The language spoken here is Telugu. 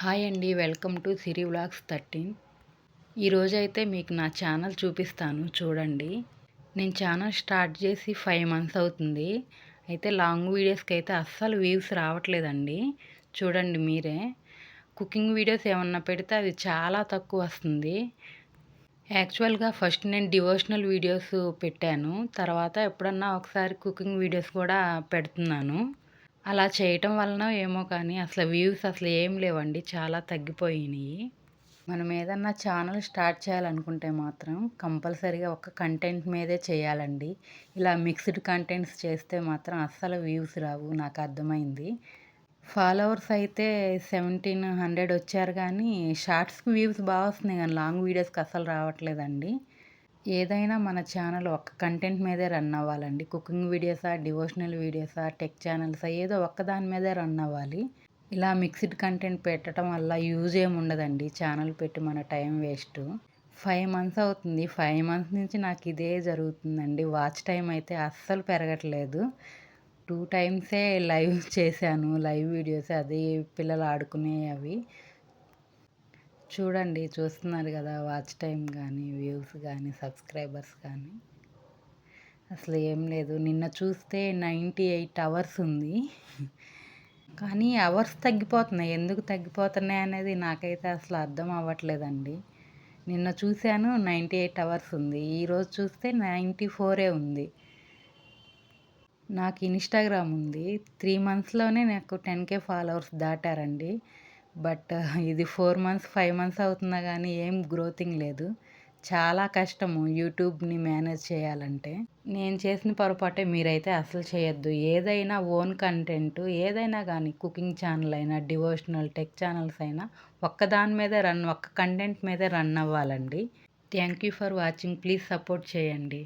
హాయ్ అండి welcome to Siri vlogs thirteen. ఈరోజైతే మీకు నా ఛానల్ చూపిస్తాను చూడండి. నేను ఛానల్ స్టార్ట్ చేసి ఫైవ్ మంత్స్ అవుతుంది. అయితే లాంగ్ వీడియోస్కి అయితే అస్సలు వ్యూస్ రావట్లేదండి. చూడండి మీరే. కుకింగ్ వీడియోస్ ఏమన్నా పెడితే అది చాలా తక్కువ వస్తుంది. యాక్చువల్గా ఫస్ట్ నేను డివోషనల్ వీడియోస్ పెట్టాను. తర్వాత ఎప్పుడన్నా ఒకసారి కుకింగ్ వీడియోస్ కూడా పెడుతున్నాను. అలా చేయటం వలన ఏమో కానీ అసలు వ్యూస్ అసలు ఏం లేవండి. చాలా తగ్గిపోయినాయి. మనం ఏదన్నా ఛానల్ స్టార్ట్ చేయాలనుకుంటే మాత్రం కంపల్సరీగా ఒక కంటెంట్ మీదే చేయాలండి. ఇలా మిక్స్డ్ కంటెంట్స్ చేస్తే మాత్రం అస్సలు వ్యూస్ రావు నాకు అర్థమైంది. ఫాలోవర్స్ అయితే సెవెంటీన్ హండ్రెడ్ వచ్చారు కానీ షార్ట్స్కి వ్యూస్ బాగా వస్తున్నాయి కానీ లాంగ్ వీడియోస్కి అస్సలు రావట్లేదండి. ఏదైనా మన ఛానల్ ఒక్క కంటెంట్ మీదే రన్ అవ్వాలండి. కుకింగ్ వీడియోసా డివోషనల్ వీడియోసా టెక్ ఛానల్సా ఏదో ఒక్క దాని మీదే రన్ అవ్వాలి. ఇలా మిక్స్డ్ కంటెంట్ పెట్టడం వల్ల యూజ్ ఏమి ఉండదండి. ఛానల్ పెట్టి మన టైం వేస్ట్. ఫైవ్ మంత్స్ అవుతుంది. ఫైవ్ మంత్స్ నుంచి నాకు ఇదే జరుగుతుందండి. వాచ్ టైం అయితే అస్సలు పెరగట్లేదు. టూ టైమ్సే లైవ్ చేశాను. లైవ్ వీడియోస్ అది పిల్లలు ఆడుకునే అవి చూడండి చూస్తున్నారు కదా వాచ్ టైం కానీ వ్యూస్ కానీ సబ్స్క్రైబర్స్ కానీ అసలు ఏం లేదు. నిన్న చూస్తే నైంటీ ఎయిట్ అవర్స్ ఉంది. కానీ అవర్స్ తగ్గిపోతున్నాయి. ఎందుకు తగ్గిపోతున్నాయి అనేది నాకైతే అసలు అర్థం అవ్వట్లేదండి. నిన్న చూశాను నైంటీ ఎయిట్ అవర్స్ ఉంది ఈరోజు చూస్తే నైంటీ ఫోరే ఉంది. నాకు ఇన్స్టాగ్రామ్ ఉంది. త్రీ మంత్స్లోనే నాకు టెన్ కే ఫాలోవర్స్ దాటారండి. బట్ ఇది ఫోర్ మంత్స్ ఫైవ్ మంత్స్ అవుతున్నా కానీ ఏం గ్రోతింగ్ లేదు. చాలా కష్టము యూట్యూబ్ని మేనేజ్ చేయాలంటే. నేను చేసిన పొరపాటే మీరైతే అసలు చేయొద్దు. ఏదైనా ఓన్ కంటెంట్ ఏదైనా కానీ కుకింగ్ ఛానల్ అయినా డివోషనల్ టెక్ ఛానల్స్ అయినా ఒక్కదాని మీదే రన్ ఒక్క కంటెంట్ మీదే రన్ అవ్వాలండి. Thank you for watching. Please support చేయండి.